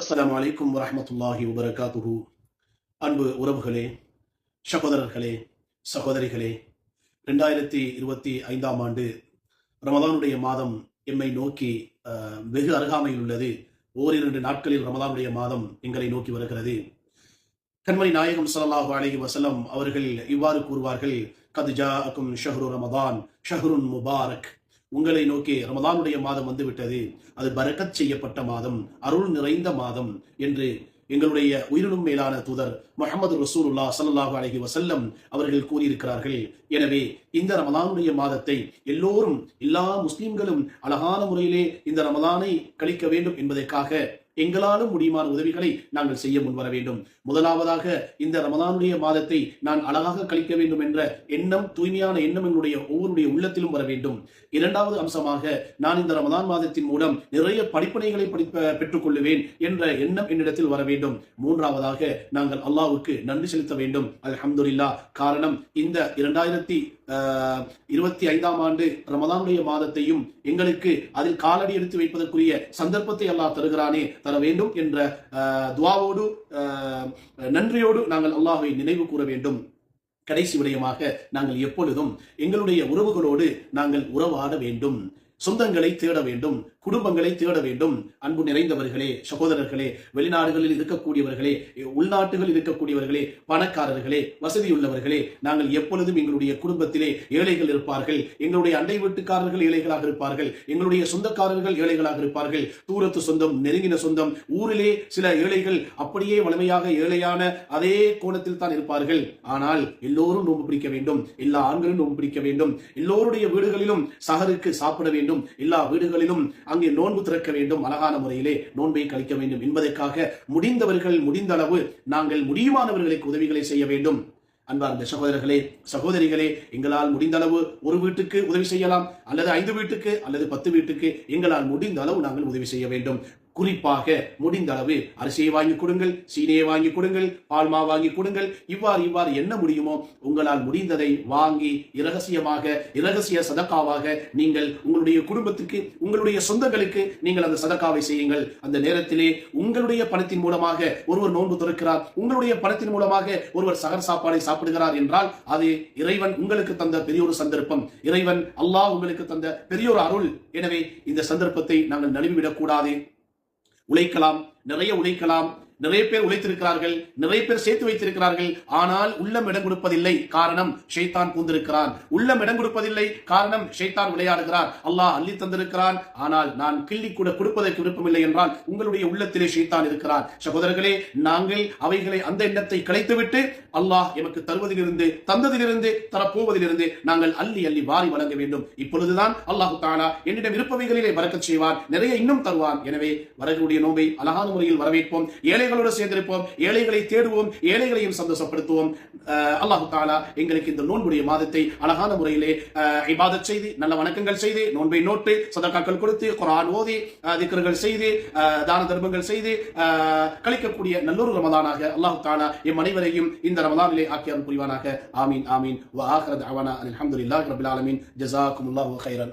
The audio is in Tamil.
அஸ்ஸலாமு அலைக்கும் வரஹ்மத்துல்லாஹி வபரகாத்துஹு. அன்பு உறவுகளே சகோதரர்களே சகோதரிகளே ரெண்டாயிரத்தி இருபத்தி ஐந்தாம் ஆண்டு ரமதானுடைய மாதம் எம்மை நோக்கி வெகு அருகாமையில் உள்ளது. ஓரிரண்டு நாட்களில் ரமதானுடைய மாதம் எங்களை நோக்கி வருகிறது. கண்மணி நாயகம் சல்லாஹூ அலஹி வசலம் அவர்கள் இவ்வாறு கூறுவார்கள் கதுஜா அக்கும் ஷஹ்ரு ரமதான் ஷஹ்ருன் முபாரக். உங்களை நோக்கி ரமதானுடைய மாதம் வந்துவிட்டது. அது பரக்கத் செய்யப்பட்ட மாதம் அருள் நிறைந்த மாதம் என்று எங்களுடைய உயிரினும் மேலான தூதர் முகமது ரசூலுல்லா சல்லாஹு அலஹி வசல்லம் அவர்கள் கூறியிருக்கிறார்கள். எனவே இந்த ரமதானுடைய மாதத்தை எல்லோரும் எல்லா முஸ்லிம்களும் அழகான முறையிலே இந்த ரமதானை கழிக்க வேண்டும் என்பதற்காக எங்களாலும் முடியுமான உதவிகளை நாங்கள் செய்ய முன்வர வேண்டும் முதலாவதாக இந்த ரமதானுடைய மாதத்தை நான் அழகாக கழிக்க வேண்டும் என்ற எண்ணம் தூய்மையான எண்ணம் எங்களுடைய ஒவ்வொருடைய உள்ளத்திலும் வர வேண்டும் இரண்டாவது அம்சமாக நான் இந்த ரமதான் மாதத்தின் மூலம் நிறைய படிப்பனைகளை படிப்ப பெற்றுக் கொள்ளுவேன் என்ற எண்ணம் என்னிடத்தில் வர வேண்டும் மூன்றாவதாக நாங்கள் அல்லாவுக்கு நன்றி செலுத்த வேண்டும். அல்ஹம்துலில்லாஹ். காரணம் இந்த இரண்டாயிரத்தி ஆஹ், இருபத்தி ஐந்தாம் ஆண்டு ரமதானுடைய மாதத்தையும் எங்களுக்கு அதில் காலடி எடுத்து வைப்பதற்குரிய சந்தர்ப்பத்தை அல்லாஹ் தருகிறானே தர வேண்டும் என்ற துவாவோடு நன்றியோடு நாங்கள் அல்லாஹ்வை நினைவு கூற வேண்டும். கடைசி விடயமாக நாங்கள் எப்பொழுதும் எங்களுடைய உறவுகளோடு நாங்கள் உறவாட வேண்டும். சொந்தங்களை தேட வேண்டும் குடும்பங்களை தேட வேண்டும். அன்பு நிறைந்தவர்களே சகோதரர்களே வெளிநாடுகளில் இருக்கக்கூடியவர்களே உள்நாட்டுகளில் இருக்கக்கூடியவர்களே பணக்காரர்களே வசதியுள்ளவர்களே நாங்கள் எப்பொழுதும் எங்களுடைய குடும்பத்திலே ஏழைகள் இருப்பார்கள். எங்களுடைய அண்டை வீட்டுக்காரர்கள் ஏழைகளாக இருப்பார்கள். எங்களுடைய சொந்தக்காரர்கள் ஏழைகளாக இருப்பார்கள். தூரத்து சொந்தம் நெருங்கின சொந்தம் ஊரிலே சில ஏழைகள் அப்படியே வலிமையாக ஏழையான அதே கோணத்தில் தான் இருப்பார்கள். ஆனால் எல்லோரும் நோன்பு பிடிக்க வேண்டும். எல்லா ஆண்களும் நோன்பு பிடிக்க வேண்டும். எல்லோருடைய வீடுகளிலும் சகருக்கு சாப்பிட வேண்டும். எல்லா வீடுகளிலும் அங்கே நோன்பு திறக்க வேண்டும். அழகான முறையிலே நோன்பை கழிக்க வேண்டும் என்பதற்காக முடிந்தவர்கள் முடிந்த அளவு நாங்கள் முடியுமானவர்களுக்கு உதவிகளை செய்ய வேண்டும். அன்பார்ந்த சகோதரர்களே சகோதரிகளே எங்களால் முடிந்த அளவு ஒரு வீட்டுக்கு உதவி செய்யலாம். அல்லது ஐந்து வீட்டுக்கு அல்லது பத்து வீட்டுக்கு எங்களால் முடிந்த அளவு நாங்கள் உதவி செய்ய வேண்டும். குறிப்பாக முடிந்த அளவு அரிசியை வாங்கி கொடுங்கள் சீனியை வாங்கி கொடுங்கள் பால்மா வாங்கி கொடுங்கள். இவ்வாறு இவ்வாறு என்ன முடியுமோ உங்களால் முடிந்ததை வாங்கி இரகசியமாக இரகசிய சதக்காவாக நீங்கள் உங்களுடைய குடும்பத்துக்கு உங்களுடைய சொந்தங்களுக்கு நீங்கள் அந்த சதக்காவை செய்யுங்கள். அந்த நேரத்திலே உங்களுடைய பணத்தின் மூலமாக ஒருவர் நோன்பு துறக்கிறார் உங்களுடைய பணத்தின் மூலமாக ஒருவர் சகர் சாப்பாடை சாப்பிடுகிறார் என்றால் அது இறைவன் உங்களுக்கு தந்த பெரிய ஒரு சந்தர்ப்பம். இறைவன் அல்லாஹ் உங்களுக்கு தந்த பெரிய ஒரு அருள். எனவே இந்த சந்தர்ப்பத்தை நாங்கள் நழுவிவிடக் கூடாது. உழைக்கலாம் நிறைய உழைக்கலாம். நிறைய பேர் உழைத்திருக்கிறார்கள் நிறைய பேர் சேர்த்து வைத்திருக்கிறார்கள் ஆனால் உள்ளம் இடம் கொடுப்பதில்லை. காரணம் ஷைத்தான் பூந்திருக்கிறான் உள்ளம் இடம் கொடுப்பதில்லை. காரணம் ஷைத்தான் விளையாடுகிறார். அல்லாஹ் அள்ளி தந்திருக்கிறான். ஆனால் நான் கிள்ளி கூட கொடுப்பதற்கு விருப்பமில்லை என்றால் உங்களுடைய உள்ளத்திலே ஷைத்தான் இருக்கிறார். சகோதரர்களே நாங்கள் அவைகளை அந்த எண்ணத்தை கலைத்துவிட்டு அல்லாஹ் எமக்கு தருவதிலிருந்து தந்ததிலிருந்து தரப்போவதிலிருந்து நாங்கள் அள்ளி அள்ளி வாரி வழங்க வேண்டும். இப்பொழுதுதான் அல்லாஹு தாலா என்னிடம் இருப்பவைகளிலே வரக்கச் செய்வான் நிறைய இன்னும் தருவான் எனவே வரக்கூடிய நோம்பை அழகான முறையில் வரவேற்போம். ஏழை ஏழைகளோடு சேர்ந்திருப்போம். ஏழைகளை தேடுவோம். ஏழைகளையும் சந்தோஷப்படுத்துவோம். அல்லாஹு தாலா எங்களுக்கு இந்த நோன்புடைய மாதத்தை அழகான முறையிலே அஹ், இபாதத் செய்து நல்ல வணக்கங்கள் செய்து நோன்பை நோட்டு சதக்காக்கள் கொடுத்து குரான் ஓதி திக்கர்கள் செய்து தான தர்மங்கள் செய்து கழிக்கக்கூடிய நல்லொரு ரமதானாக அல்லாஹு தாலா எம் அனைவரையும் இந்த ரமதானிலே ஆக்கி புரிவானாக. ஆமீன் ஆமீன். வ ஆஹிர தஅவானா அல்ஹம்துலில்லாஹி ரப்பில் ஆலமீன். ஜசாக்குமுல்லாஹு خيرا